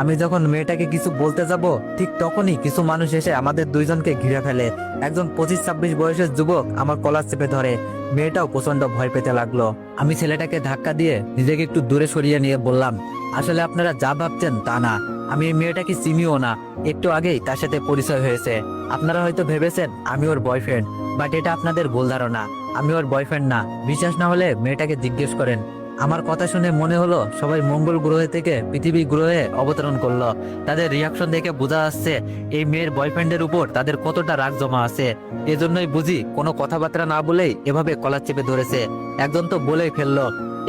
আমি যখন মেয়েটাকে কিছু বলতে যাব, ঠিক তখনই কিছু মানুষ এসে আমাদের দুইজনকে ঘিরে ফেলে। একজন পঁচিশ ছাব্বিশ বয়সের যুবক আমার কলার চেপে ধরে। মেয়েটাও প্রচণ্ড ভয় পেতে লাগল। আমি ছেলেটাকে ধাক্কা দিয়ে নিজেকে একটু দূরে সরিয়ে নিয়ে বললাম, আসলে আপনারা যা ভাবছেন তা না। আমি এই মেয়েটাকে চিনিও না। একটু আগেই তার সাথে পরিচয় হয়েছে। আপনারা হয়তো ভেবেছেন আমি ওর বয়ফ্রেন্ড, বাট এটা আপনাদের ভুল ধারণা। আমি ওর বয়ফ্রেন্ড না। বিশ্বাস না হলে মেয়েটাকে জিজ্ঞেস করেন। আমার কথা শুনে মনে হলো সবাই মঙ্গল গ্রহে থেকে পৃথিবী গ্রহে অবতরণ করল। তাদের রিয়াকশন দেখে বোঝা যাচ্ছে এই মেয়ের বয়ফ্রেন্ডের উপর তাদের কতটা রাগ জমা আছে। এজন্যই বুঝি কোনো কথাবার্তা না বলেই এভাবে কলার চেপে ধরেছে। একজন তো বলেই ফেলল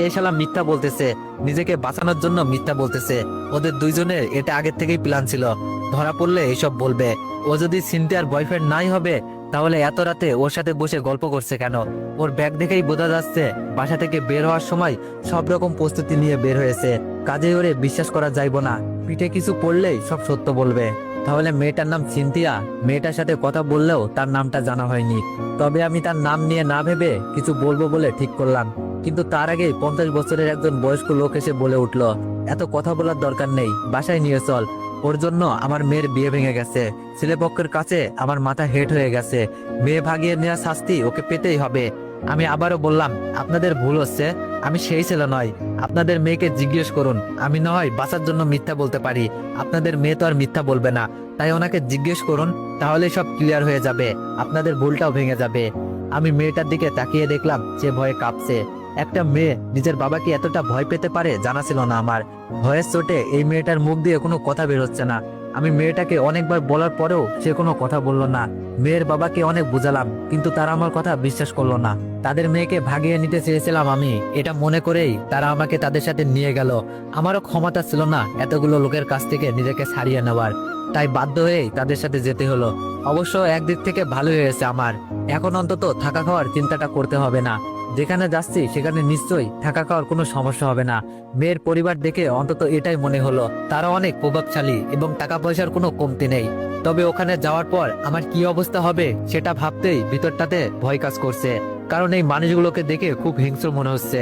এই শালা মিথ্যা বলতেছে, নিজেকে বাঁচানোর জন্য মিথ্যা বলতেছে। ওদের দুইজনের এটা আগের থেকেই প্ল্যান ছিল। ধরা পড়লে এসব বলবে। ও যদি সিনথিয়ার বয়ফ্রেন্ড নাই হবে তাহলে এত রাতে ওর সাথে বসে গল্প করছে কেন? ওর ব্যাগ দেখেই বোঝা যাচ্ছে বাসা থেকে বের হওয়ার সময় সব রকম প্রস্তুতি নিয়ে বের হয়েছে। কাজে ওরে বিশ্বাস করা যাইব না। পিঠে কিছু পড়লেই সব সত্য বলবে। তাহলে মেয়েটার নাম সিনথিয়া। মেয়েটার সাথে কথা বললেও তার নামটা জানা হয়নি। তবে আমি তার নাম নিয়ে না ভেবে কিছু বলব বলে ঠিক করলাম। কিন্তু তার আগে পঞ্চাশ বছরের একজন বয়স্ক লোক এসে বলে উঠল, এত কথা বলার দরকার নেই। বাসায় নিয়ে চল। ওর জন্য আমার মেয়ের বিয়ে ভেঙে গেছে। ছেলেপক্ষের কাছে আমার মাথা হেট হয়ে গেছে। মেয়ে ভাগিয়ে নেওয়া শাস্তি ওকে পেতেই হবে। আমি আবারও বললাম, আপনাদের ভুল হচ্ছে। আমি সেই ছেলে নয়। আপনাদের মেয়েকে জিজ্ঞেস করুন। আমি না হয় বাঁচার জন্য মিথ্যা বলতে পারি। আপনাদের মেয়ে তো আর মিথ্যা বলবে না। তাই ওনাকে জিজ্ঞেস করুন তাহলে সব ক্লিয়ার হয়ে যাবে। আপনাদের ভুলটাও ভেঙে যাবে। আমি মেয়েটার দিকে তাকিয়ে দেখলাম যে ভয়ে কাঁপছে। একটা মেয়ে নিজের বাবাকে এতটা ভয় পেতে পারে জানা ছিল না আমার। ভয়ের চোটে এই মেয়েটার মুখ দিয়ে কোনো কথা বের হচ্ছে না। আমি মেয়েটাকে অনেকবার বলার পরেও সে কোনো কথা বলল না। মেয়ের বাবাকে অনেক বুঝালাম, কিন্তু তারা আমার কথা বিশ্বাস করল না। তাদের মেয়েকে ভাগিয়ে নিতে চেয়েছিলাম আমি। এটা মনে করেই তারা আমাকে তাদের সাথে নিয়ে গেল। আমারও ক্ষমতা ছিল না এতগুলো লোকের কাছ থেকে নিজেকে ছাড়িয়ে নেওয়ার। তাই বাধ্য হয়েই তাদের সাথে যেতে হলো। অবশ্য একদিক থেকে ভালো হয়েছে আমার। এখন অন্তত থাকা খাওয়ার চিন্তাটা করতে হবে না। যেখানে যাচ্ছি, সেখানে নিশ্চয়ই থাকা খাওয়ার কোনো সমস্যা হবে না। মেয়ের পরিবার দেখে অন্তত এটাই মনে হলো, তারা অনেক প্রভাবশালী এবং টাকা পয়সার কোনো কমতি নেই। তবে ওখানে যাওয়ার পর আমার কি অবস্থা হবে সেটা ভাবতেই ভিতরটাতে ভয় কাজ করছে, কারণ এই মানুষগুলোকে দেখে খুব হিংস্র মনে হচ্ছে।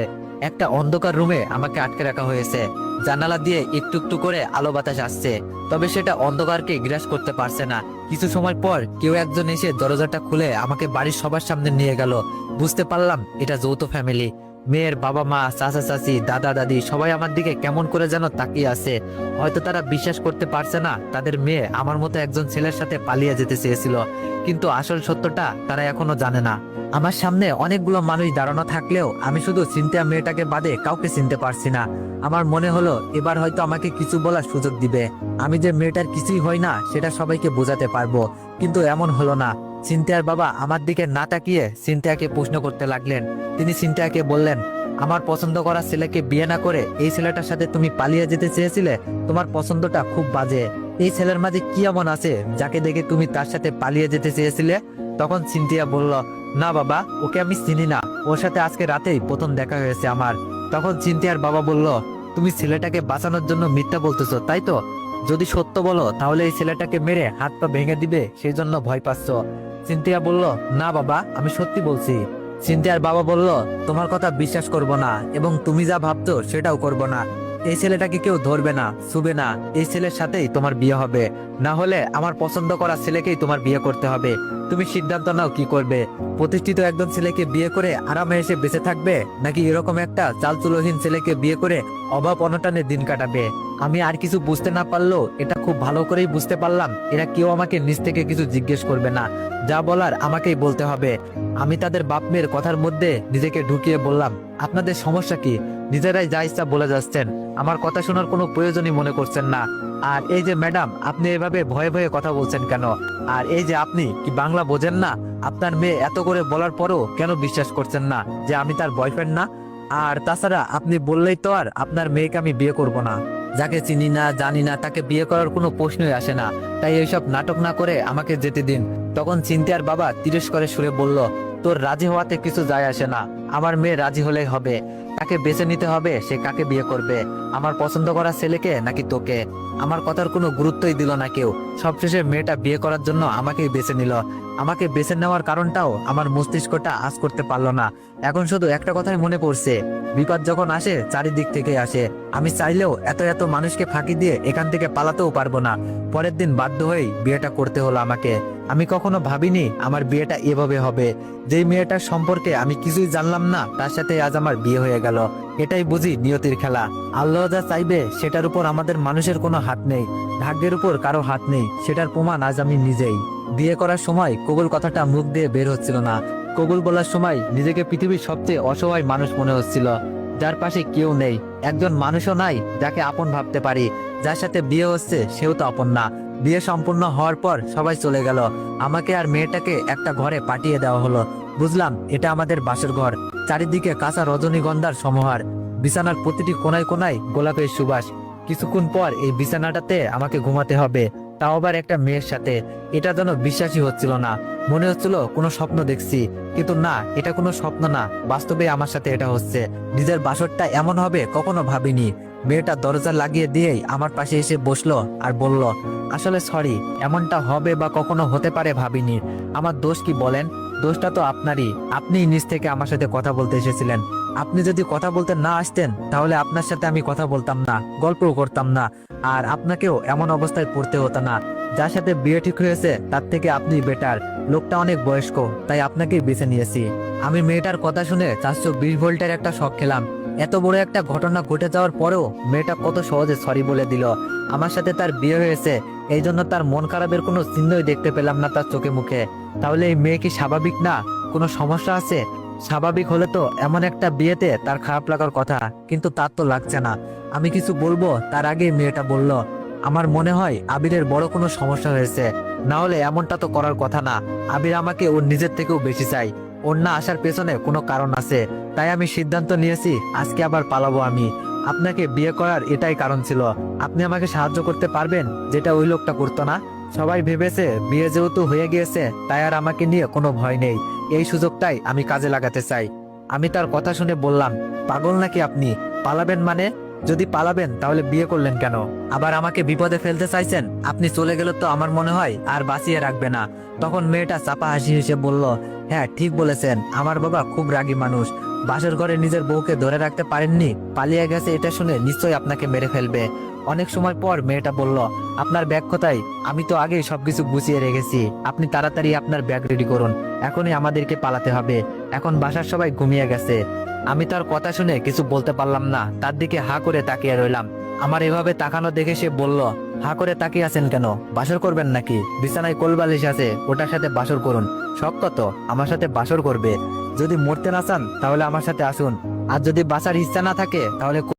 একটা অন্ধকার রুমে আমাকে আটকে রাখা হয়েছে, জানালা দিয়ে একটু একটু করে আলো বাতাস আসছে, তবে সেটা অন্ধকারকে গ্রাস করতে পারছে না। কিছু সময় পর কেউ একজন এসে দরজাটা খুলে আমাকে বাড়ির সবার সামনে নিয়ে গেল বুঝতে পারলাম, এটা যৌথ ফ্যামিলি মেয়ের বাবা মা, চাচা চাচি, দাদা দাদি, সবাই আমার দিকে কেমন করে যেন তাকিয়ে আছে। হয়তো তারা বিশ্বাস করতে পারছে না, তাদের মেয়ে আমার মতো একজন ছেলের সাথে পালিয়ে যেতে চেয়েছিল। কিন্তু আসল সত্যটা তারা এখনও জানে না। আমার সামনে অনেকগুলো মানুষ দাঁড়ানো থাকলেও আমি শুধু চিন্তা মেয়েটাকে বাদে কাউকে চিনতে পারছি না। আমার মনে হলো, এবার হয়তো আমাকে কিছু বলার সুযোগ দিবে। আমি যে মেয়েটার কিছুই হয় না, সেটা সবাইকে বোঝাতে পারব, কিন্তু এমন হলো না। সিনথিয়ার বাবা আমার দিকে না তাকিয়ে সিনথিয়াকে প্রশ্ন করতে লাগলেন। তিনি সিনথিয়াকে বললেন, আমার পছন্দ করা ছেলেকে বিয়ে না করে এই ছেলেটার সাথে তুমি পালিয়ে যেতে চেয়েছিলে? তোমার পছন্দটা খুব বাজে। এই ছেলের মাঝে কি এমন আছে যাকে দেখে তুমি তার সাথে পালিয়ে যেতে চেয়েছিলে? তখন সিনথিয়া বলল, না বাবা, ওকে আমি চিনি না। ওর সাথে আজকে রাতেই প্রথম দেখা হয়েছে আমার। তখন সিনথিয়ার বাবা বলল, তুমি ছেলেটাকে বাঁচানোর জন্য মিথ্যা বলতেছো, তাই তো? যদি সত্য বলো, তাহলে এই ছেলেটাকে মেরে হাত পা ভেঙে দিবে সেই জন্য ভয় পাচ্ছ। সিনথিয়া বলল, না বাবা, আমি সত্যি বলছি। সিনথিয়ার বাবা বলল, তোমার কথা বিশ্বাস করব না এবং তুমি যা ভাবছ সেটাও করব না। এই ছেলেটাকে কেউ ধরবে না, ছুবে না। এই ছেলের সাথেই তোমার বিয়ে হবে। না হলে আমার পছন্দ করা ছেলেকেই তোমার বিয়ে করতে হবে। তুমি সিদ্ধান্ত নাও কি করবে। প্রতিষ্ঠিত একজন ছেলেকে বিয়ে করে আরামে এসে বেঁচে থাকবে নাকি এরকম একটা চালচুলোহীন ছেলেকে বিয়ে করে অভাব অনটনে দিন কাটাবে? আমি আর কিছু বুঝতে না পারলেও এটা খুব ভালো করেই বুঝতে পারলাম। এরা কেউ আমাকে নিজ থেকে কিছু জিজ্ঞেস করবে না। যা বলার আমাকেই বলতে হবে। আমি তাদের বাপ মেয়ের কথার মধ্যে নিজেকে ঢুকিয়ে বললাম, আপনাদের সমস্যা কি? নিজেরাই যা ইচ্ছা বলে যাচ্ছেন। আমার কথা শোনার কোনো প্রয়োজনই মনে করছেন না। আর এই যে ম্যাডাম, আপনি এভাবে ভয়ে ভয়ে কথা বলছেন কেন? আর এই যে আপনি কি বাংলা বোঝেন না? আপনার মেয়ে এত করে বলার পরও কেন বিশ্বাস করছেন না যে আমি তার বয়ফ্রেন্ড না? আর তাছাড়া আপনি বললেই তো আর আপনার মেয়েকে আমি বিয়ে করব না। যাকে চিনি না, জানি না, তাকে বিয়ে করার কোনো প্রশ্নই আসে না। তাই এইসব নাটক না করে আমাকে যেতে দিন। তখন চিন্তার বাবা তিরস্করে সুরে বলল, তোর রাজি হওয়াতে কিছু যায় আসে না। আমার মেয়ে রাজি হলেই হবে। তাকে বেছে নিতে হবে, সে কাকে বিয়ে করবে? আমার পছন্দ করা ছেলেকে নাকি তোকে? আমার কথার কোনো গুরুত্বই দিল না কেউ। সবশেষে মেয়েটা বিয়ে করার জন্য আমাকেই বেছে নিল। আমাকে বেছে নেওয়ার কারণটাও আমার মস্তিষ্কটা আজ করতে পারল না। এখন শুধু একটা কথাই মনে পড়ছে, বিপদ যখন আসে, চারিদিক থেকে আসে। আমি চাইলেও এত এত মানুষকে ফাঁকি দিয়ে এখান থেকে পালাতেও পারব না। পরের দিন বাধ্য হয়েই বিয়েটা করতে হলো আমাকে। আমি কখনো ভাবিনি আমার বিয়েটা এভাবে হবে। যেই মেয়েটার সম্পর্কে আমি কিছুই জানলাম না, তার সাথে আজ আমার বিয়ে হয়ে গেল। এটাই বুঝি নিয়তির খেলা। আল্লাহ যা চাইবে, সেটার উপর আমাদের মানুষের কোনো হাত নেই। ভাগ্যের উপর কারও হাত নেই, সেটার প্রমাণ আজ আমি নিজেই। বিয়ে করার সময় কবুল কথাটা মুখ দিয়ে বের হচ্ছিল না। কবুল বলার সময় নিজেকে পৃথিবীর সবচেয়ে অসহায় মানুষ মনে হচ্ছিল। যার পাশে কেউ নেই, একজন মানুষও নাই যাকে আপন ভাবতে পারি। যার সাথে বিয়ে হচ্ছে, সেও তো আপন না। বিয়ে সম্পূর্ণ হওয়ার পর সবাই চলে গেল। আমাকে আর মেয়েটাকে একটা ঘরে পাঠিয়ে দেওয়া হলো। বুঝলাম, এটা আমাদের বাসের ঘর। চারিদিকে কাঁচা রজনীগন্ধার সমাহার। বিছানার প্রতিটি কোনায় কোনায় গোলাপের সুবাস। কিছুক্ষণ পর এই বিছানাটাতে আমাকে ঘুমাতে হবে। তাও আবার একটা মেয়ের সাথে। এটা যেন বিশ্বাসই হচ্ছিল না। মনে হচ্ছিল, কোনো স্বপ্ন দেখছি। কিন্তু না, এটা কোনো স্বপ্ন না। বাস্তবে আমার সাথে এটা হচ্ছে। নিজের বাসরটা এমন হবে, কখনো ভাবিনি। মেয়েটা দরজা লাগিয়ে দিয়েই আমার পাশে এসে বসল আর বলল, আসলে সরি এমনটা হবে বা কখনো হতে পারে ভাবিনি। আমার দোষ কি বলেন? দোষটা তো আপনারই। আপনি নিজ থেকে আমার সাথে কথা বলতে এসেছিলেন। আপনি যদি কথা বলতে না আসতেন, তাহলে আপনার সাথে আমি কথা বলতাম না, গল্পও করতাম না। আর আপনাকেও এমন অবস্থায় পড়তে হতো না। যার সাথে বিয়ে ঠিক হয়েছে, তার থেকে আপনি বেটার লোকটা অনেক বয়স্ক, তাই আপনাকেই বেছে নিয়েছি। আমি মেয়েটার কথা শুনে চারশো বিশ ভোল্টের একটা শখ খেলাম। এত বড় একটা ঘটনা ঘটে যাওয়ার পরেও মেয়েটা কত সহজে সরি বলে দিল। আমার সাথে তার বিয়ে হয়েছে, এই জন্য তার মন খারাপের কোনো চিহ্নই দেখতে পেলাম না তার চোখে মুখে। তাহলে এই মেয়ে কি স্বাভাবিক না? কোনো সমস্যা আছে? স্বাভাবিক হলে তো এমন একটা বিয়েতে তার খারাপ লাগার কথা, কিন্তু তার তো লাগছে না। আমি কিছু বলব, তার আগে মেয়েটা বলল, আমার মনে হয় আবিরের বড় কোনো সমস্যা হয়েছে। না হলে এমনটা তো করার কথা না। আবির আমাকে ওর নিজের থেকেও বেশি চাই ওর না আসার পেছনে কোনো কারণ আছে। তাই আমি সিদ্ধান্ত নিয়েছি, আজকে আবার পালাবো আমি। আপনাকে বিয়ে করার এটাই কারণ ছিল। আপনি আমাকে সাহায্য করতে পারবেন, যেটা ওই লোকটা করতো না। সবাই ভেবেছে বিয়ে যেহেতু হয়ে গিয়েছে, তাই আর আমাকে নিয়ে কোনো ভয় নেই। এই সুযোগটাই আমি কাজে লাগাতে চাই। আমি তার কথা শুনে বললাম, পাগল নাকি আপনি? পালাবেন মানে? যদি পালাবেন, তাহলে বিয়ে করলেন কেন? আবার আমাকে বিপদে ফেলতে চাইছেন? আপনি চলে গেলে তো আমার মনে হয় আর বাঁচিয়ে রাখবে না। তখন মেয়েটা চাপা হাসি হেসে বলল হ্যাঁ ঠিক বলেছেন। আমার বাবা খুব রাগী মানুষ। বাসের ঘরে নিজের বউকে ধরে রাখতে পারেননি? পালিয়ে গেছে এটা শুনে নিশ্চয়ই আপনাকে মেরে ফেলবে। অনেক সময় পর মেয়েটা বলল, আপনার ব্যাগ কোথায়? আমি তো আগেই সবকিছু গুছিয়ে রেখেছি। আপনি তাড়াতাড়ি আপনার ব্যাগ রেডি করুন। এখনই আমাদেরকে পালাতে হবে। এখন বাসার সবাই ঘুমিয়ে গেছে। আমি তার কথা শুনে কিছু বলতে পারলাম না। তার দিকে হা করে তাকিয়ে রইলাম। আমার এভাবে তাকানো দেখে সে বলল, হা করে তাকিয়ে আছেন কেন? বাসর করবেন নাকি? বিছানায় কোলবালিশ আছে, ওটার সাথে বাসর করুন। শখ কত? আমার সাথে বাসর করবে। যদি মরতে না চান, তাহলে আমার সাথে আসুন। আর যদি বাসার ইচ্ছা না থাকে, তাহলে